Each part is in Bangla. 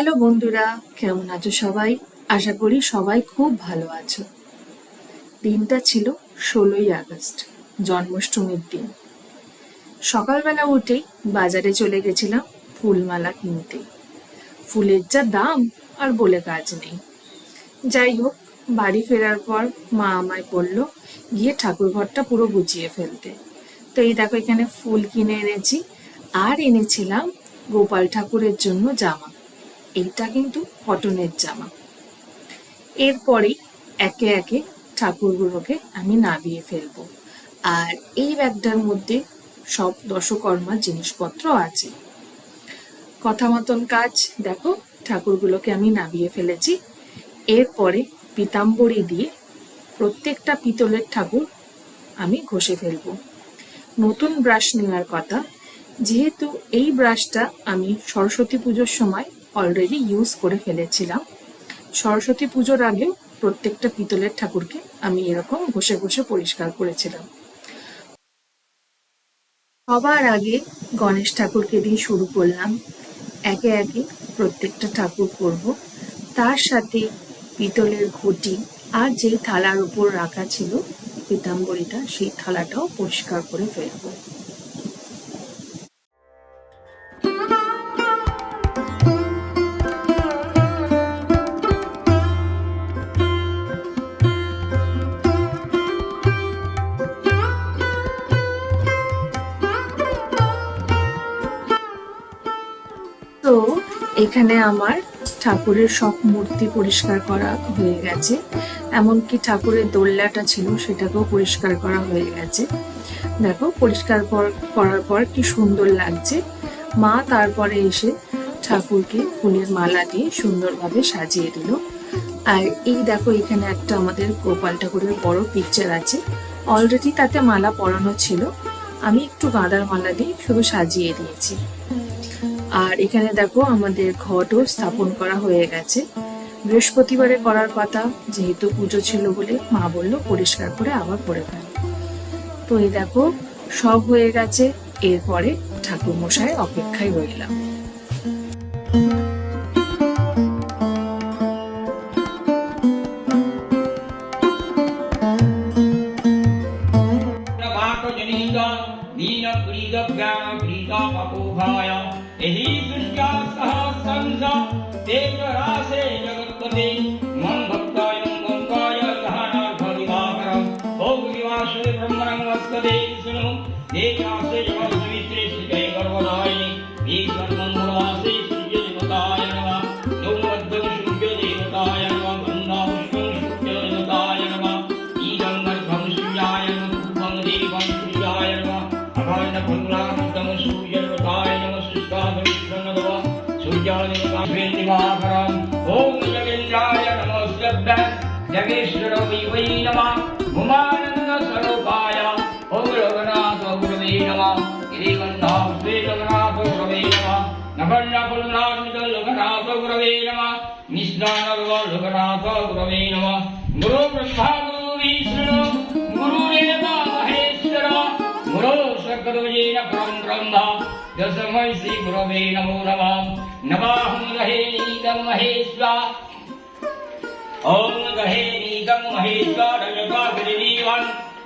হ্যালো বন্ধুরা, কেমন আছো সবাই? আশা করি সবাই খুব ভালো আছো। দিনটা ছিল ষোলোই আগস্ট, জন্মাষ্টমীর দিন। সকালবেলা উঠেই বাজারে চলে গেছিলাম ফুলমালা কিনতে। ফুলের যা দাম আর বলে কাজ নেই। যাই হোক, বাড়ি ফেরার পর মা আমায় বলল, গিয়ে ঠাকুর ঘরটা পুরো গুছিয়ে ফেলতে। তো এই দেখো এখানে ফুল কিনে এনেছি। আর এনেছিলাম গোপাল ঠাকুরের জন্য জামা। এইটা কিন্তু কটনের জামা। এরপরেই একে একে ঠাকুরগুলোকে আমি নাবিয়ে ফেলব। আর এই ব্যাগটার মধ্যে সব দশকর্মার জিনিসপত্র আছে। কথা মতন কাজ, দেখো, ঠাকুরগুলোকে আমি নাবিয়ে ফেলেছি। এরপরে পিতাম্বরী দিয়ে প্রত্যেকটা পিতলের ঠাকুর আমি ঘষে ফেলব। নতুন ব্রাশ নেওয়ার কথা, যেহেতু এই ব্রাশটা আমি সরস্বতী পুজোর সময় অলরেডি ইউজ করে ফেলেছিলাম। সরস্বতী পুজোর আগে প্রত্যেকটা পিতলের ঠাকুরকে আমি এরকম ঘষে ঘষে পরিষ্কার করেছিলাম। সবার আগে গণেশ ঠাকুরকে দিয়ে শুরু করলাম। একে একে প্রত্যেকটা ঠাকুর করব। তার সাথে পিতলের ঘটি আর যেই থালার উপর রাখা ছিল, পিতাম্বরীটা সেই থালাটাও পরিষ্কার করে ফেলব। এখানে আমার ঠাকুরের সব মূর্তি পরিষ্কার করা হয়ে গেছে। এমনকি ঠাকুরের দোল্লাটা ছিল, সেটাকেও পরিষ্কার করা হয়ে গেছে। দেখো, পরিষ্কার পর- করার পর কি সুন্দর লাগছে। মা তারপরে এসে ঠাকুরকে ফুলের মালা দিয়ে সুন্দরভাবে সাজিয়ে দিল। আর এই দেখো, এখানে একটা আমাদের গোপাল ঠাকুরের বড় পিকচার আছে। অলরেডি তাতে মালা পরানো ছিল। আমি একটু গাঁদার মালা দিয়ে শুধু সাজিয়ে দিয়েছি। আর এখানে দেখো আমাদের ঘটও স্থাপন করা হয়ে গেছে। বৃহস্পতিবারে করার কথা, যেহেতু পুজো ছিল বলে মা বলল পরিষ্কার করে আবার পরে ফেল। তো এই দেখো, সব হয়ে গেছে। এরপরে ঠাকুর মশাই অপেক্ষায় রইলাম। सूर्यादिवाकरम् ॐ जगेन्द्राय नमः शब्द जगेश्वर वै वै नमः उमानन्दस्वरूपाय गुरवे नमः गिरिगन्धां श्रीरघुनाथ गुरवे नमः नगण्यपुल्लान्वित लोकनाथ गुरवे नमः निष्णानर्व लोकनाथ गुरवे नमः गुरु ब्रह्मा गुरु विष्णु गुरुरेव महेश्वर गुरु सकरुजेन परं ब्रह्म दशमै श्री गुरवे नमो नमः नमाहं गहेनीदं महेश्वर ॐ गहेनीदं महेश्वर जगद्गिरिजीवन्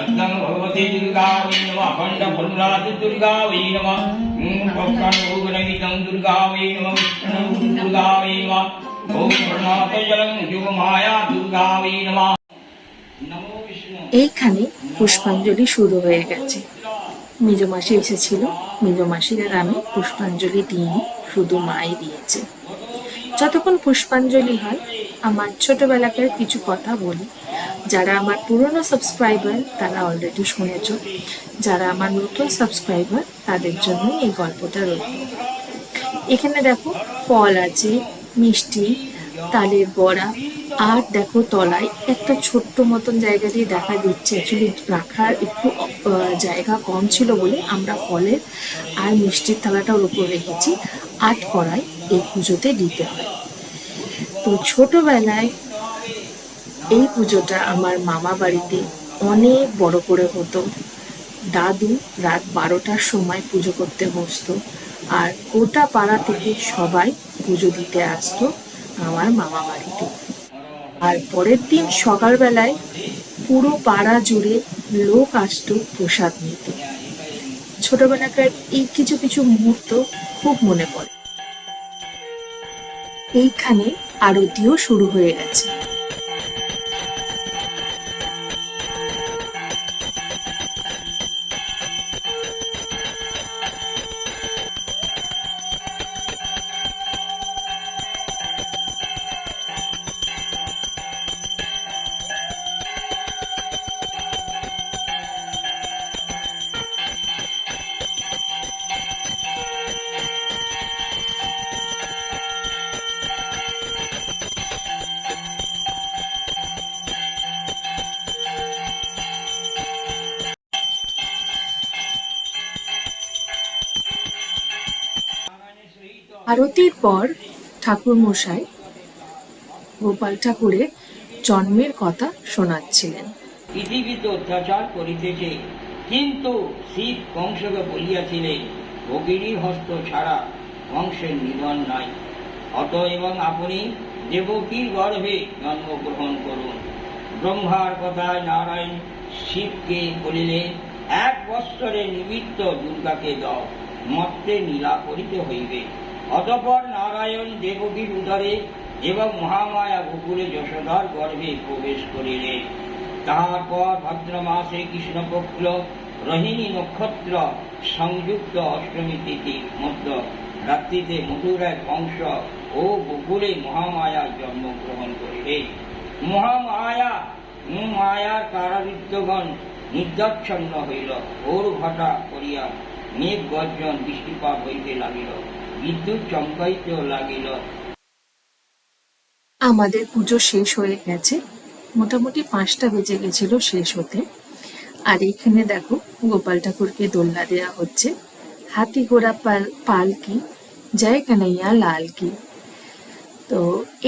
नन्दं भगवते दुर्गा वै नमः अखण्डफलाति दुर्गा वै नमः भक्तानुगुणमितं दुर्गा वै नमः विष्णु दुर्गा वै नमः ॐ प्रणतजलं युगमाया दुर्गा वै नमः नमो विष्णु এইখানে পুষ্পাঞ্জলি শুরু হয়ে গেছে মেজ মাসি এসেছিল মেজ মাসির আর আমি পুষ্পাঞ্জলি দিইনি শুধু মাই দিয়েছে যতক্ষণ পুষ্পাঞ্জলি হয়, আমার ছোটবেলাকার কিছু কথা বলি। যারা আমার পুরনো সাবস্ক্রাইবার তারা অলরেডি শুনেছ। যারা আমার নতুন সাবস্ক্রাইবার তাদের জন্য এই গল্পটা রইল। এখানে দেখো, ফল আছে, মিষ্টি, তালের বড়া, আর দেখো তলায় একটা ছোট্ট মতন জায়গা দিয়ে দেখা দিচ্ছে। অ্যাকচুয়ালি রাখার একটু জায়গা কম ছিল বলে আমরা ফলের আর মিষ্টির থালাটা ওর উপর রেখেছি। আট করায় এই পুজোতে দিতে হয়। তো ছোটবেলায় এই পুজোটা আমার মামা বাড়িতে অনেক বড় করে হতো। দাদু রাত বারোটার সময় পুজো করতে বসতো আর গোটা পাড়া থেকে সবাই পুজো দিতে আসতো আমার মামা বাড়িতে। আর পরের দিন সকালবেলায় পুরো পাড়া জুড়ে লোক আসতো প্রসাদ নিতে। ছোটবেলাকার এই কিছু কিছু মুহূর্ত খুব মনে পড়ে। এইখানে আরতিও শুরু হয়ে গেছে। আরতির পর ঠাকুর মশাই গোপাল ঠাকুরের জন্মের কথা শোনাচ্ছিলেন। পৃথিবীতে অত্যাচার করিতেছে, কিন্তু শিব কংসকে বলিয়াছিলেন ভগিনী হস্ত ছাড়া কংসের নিধন নাই। অত এবং আপনি দেবকীর গর্ভে জন্মগ্রহণ করুন। ব্রহ্মার কথায় নারায়ণ শিবকে বলিলেন, এক বৎসরের নিমিত্ত দুর্গাকে দাও, মত্তে নীলা করিতে হইবে। অতপর নারায়ণ দেবকীর উদরে এবং মহামায়া গোকুলে যশোদার গর্ভে প্রবেশ করিলেন তাহার পর ভাদ্র মাসে কৃষ্ণপক্ষ, রোহিণী নক্ষত্র, সংযুক্ত অষ্টমী তিথি, মধ্য রাত্রিতে মথুরায় বংশ ও গোকুলে মহামায়া জন্মগ্রহণ করিলেন মহামায়া মায়ার কারাবৃত্তগণ নির্দচ্ছন্ন হইল ওর ঘটা করিয়া মেঘ গর্জন বৃষ্টিপাত হইতে লাগিল। বিদ্যুৎ চমকাইতে লাগিল। আমাদের পুজো শেষ হয়ে গেছে। মোটামুটি পাঁচটা বেজে গেছিল শেষ হতে। আর এখানে দেখো, গোপাল ঠাকুরকে দোলনা দেওয়া হচ্ছে। হাতি ঘোড়া পাল পালকি জয় কানাইয়া লাল কি? তো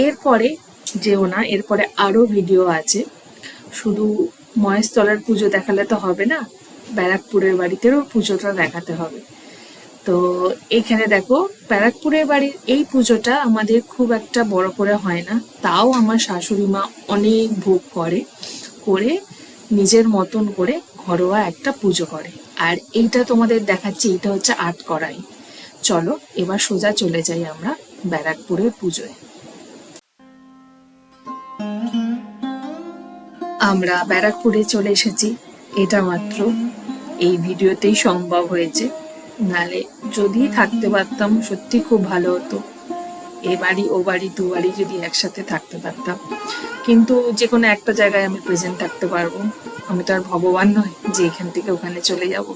এরপরে যেও না, এরপরে আরও ভিডিও আছে। শুধু মহেশতলার পুজো দেখালে তো হবে না, ব্যারাকপুরের বাড়িতেও পুজোটা দেখাতে হবে। তো এখানে দেখো, ব্যারাকপুরের বাড়ির এই পুজোটা আমাদের খুব একটা বড় করে হয় না। তাও আমার শাশুড়ি মা অনেক ভোগ করে করে নিজের মতন করে ঘরোয়া একটা পুজো করে। আর এইটা তোমাদের দেখাচ্ছি এটা হচ্ছে আট করাই চলো, এবার সোজা চলে যাই আমরা ব্যারাকপুরের পুজোয়। আমরা ব্যারাকপুরে চলে এসেছি। এটা মাত্র এই ভিডিওতেই সম্ভব হয়েছে। নালে যদি থাকতে পারতাম সত্যি খুব ভালো হতো। এ বাড়ি, ও বাড়ি, দু বাড়ি যদি একসাথে থাকতে পারতাম। কিন্তু যে কোনো একটা জায়গায় আমি প্রেজেন্ট থাকতে পারব। আমি তো আর ভগবান নয় যে এখান থেকে ওখানে চলে যাব।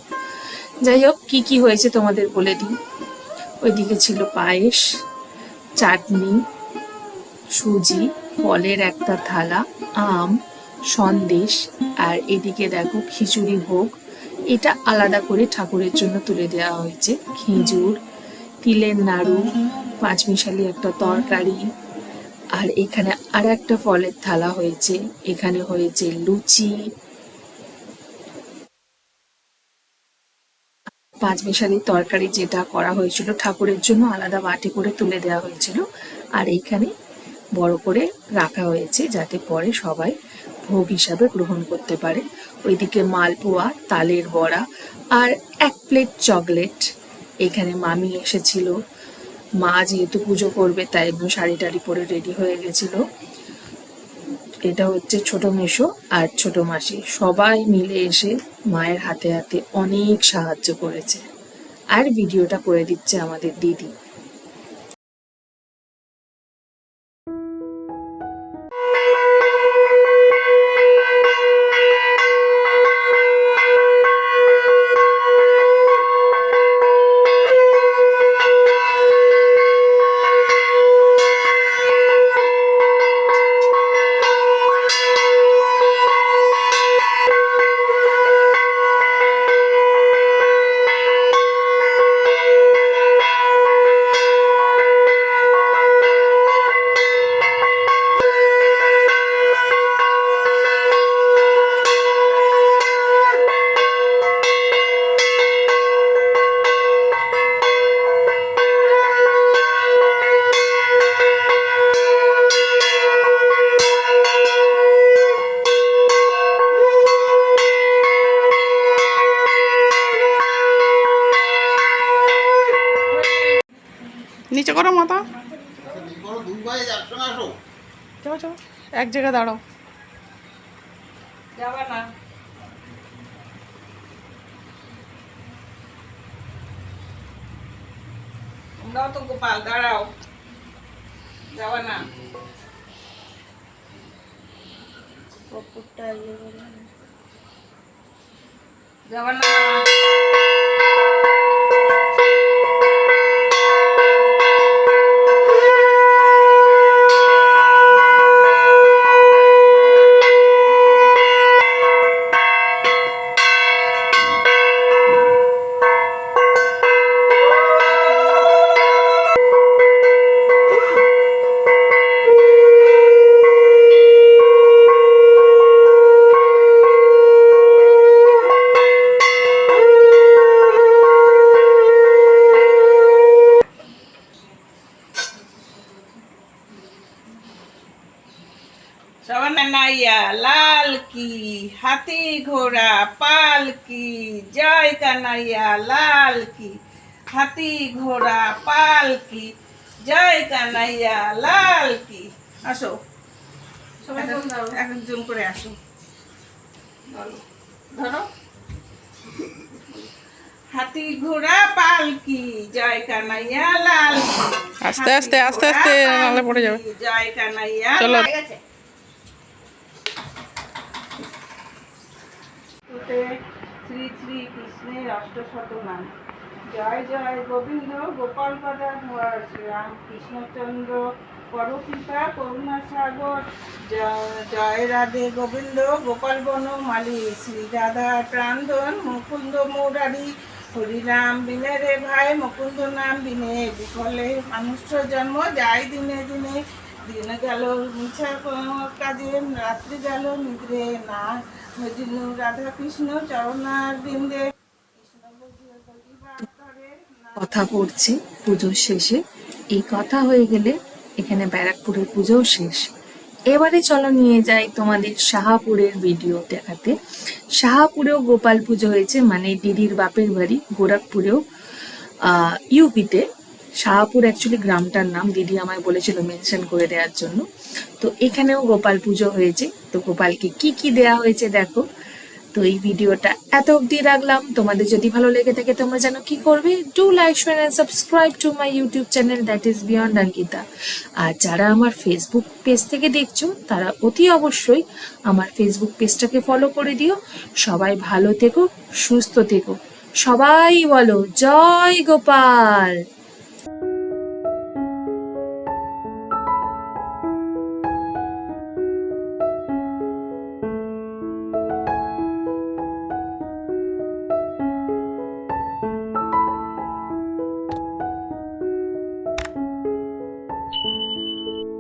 যাই হোক, কী কী হয়েছে তোমাদের বলে দিই। ওইদিকে ছিল পায়েস, চাটনি, সুজি, ফলের একটা থালা, আম, সন্দেশ, আর এদিকে দেখো খিচুড়ি ভোগ। এটা আলাদা করে ঠাকুরের জন্য তুলে দেওয়া হয়েছে। খেজুর, তিলের নাড়ু, পাঁচমিশালি একটা তরকারি, আর এখানে আর একটা ফলের থালা হয়েছে। এখানে হয়েছে লুচি। পাঁচমিশালি তরকারি যেটা করা হয়েছিল ঠাকুরের জন্য আলাদা বাটি করে তুলে দেওয়া হয়েছিল। আর এইখানে বড় করে রাখা হয়েছে যাতে পরে সবাই ভোগ হিসাবে গ্রহণ করতে পারে। ওইদিকে মালপোয়া, তালের বড়া আর এক প্লেট চকলেট। এখানে মামি এসেছিল। মা যেহেতু পুজো করবে, তাই জন্য শাড়ি টাড়ি পরে রেডি হয়ে গেছিল। এটা হচ্ছে ছোট মেশো আর ছোট মাসি। সবাই মিলে এসে মায়ের হাতে হাতে অনেক সাহায্য করেছে। আর ভিডিওটা করে দিচ্ছে আমাদের দিদি। করো মাথা। চলো চলো। এক জায়গায় দাঁড়াও। যাবা না। তোমরাও তো গোপাল দাঁড়াও। যাবা না। যাবা না। লাল কি হাতি ঘোড়া পাল কি জয় কানাইয়া লাল কি হাতি ঘোড়া পাল কি জয় কানাইয়া লাল কি। আসো। সবাই করে আসো। ধরো। হাতি ঘোড়া পালকি জয় কানাইয়া লাল আস্তে আস্তে, আস্তে আস্তে, পড়ে যাবে। জয় কানাইয়া চলো। লাল শ্রী শ্রী কৃষ্ণের অষ্টশত নাম। জয় জয় গোবিন্দ গোপাল পাদা শ্রীরাম কৃষ্ণচন্দ্র পরপিতা করুণা সাগর জয়- রাধে গোবিন্দ গোপাল বন মালি শ্রী রাধা প্রাণধন মুকুন্দ মৌরারি। হরিরাম বিনে রে ভাই মুকুন্দ নাম বিনে, বিফলে মানুষ জন্ম যায় দিনে দিনে। দিন গেল, মিছা কাজে, রাত্রি গেল, নিদ্রে না। মজনু রাধা কৃষ্ণ চরণার বৃন্দে। কথা পড়ছে পুজোর শেষে। এই কথা হয়ে গেলে এখানে ব্যারাকপুরের পুজোও শেষ। এবারে চলো নিয়ে যাই তোমাদের শাহাপুরের ভিডিও দেখাতে। শাহাপুরেও গোপাল পুজো হয়েছে মানে দিদির বাপের বাড়ি, গোরখপুরেও ইউপিতে শাহাপুর অ্যাকচুয়ালি গ্রামটার নাম দিদি আমায় বলেছিল মেনশন করে দেওয়ার জন্য। তো এখানেও গোপাল পুজো হয়েছে। তো গোপালকে কি কি দেয়া হয়েছে দেখো। তো এই ভিডিওটা এত অবধি রাখলাম। তোমাদের যদি ভালো লেগে থাকে তোমরা জানো কি করবে? Do like share and subscribe to my YouTube channel that is beyond Ankita আর যারা আমার ফেসবুক পেজ থেকে দেখছ, তারা অতি অবশ্যই আমার ফেসবুক পেজটাকে ফলো করে দিও। সবাই ভালো থেকো, সুস্থ থেকো। সবাই বলো, জয় গোপাল!